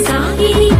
சாகிறேன்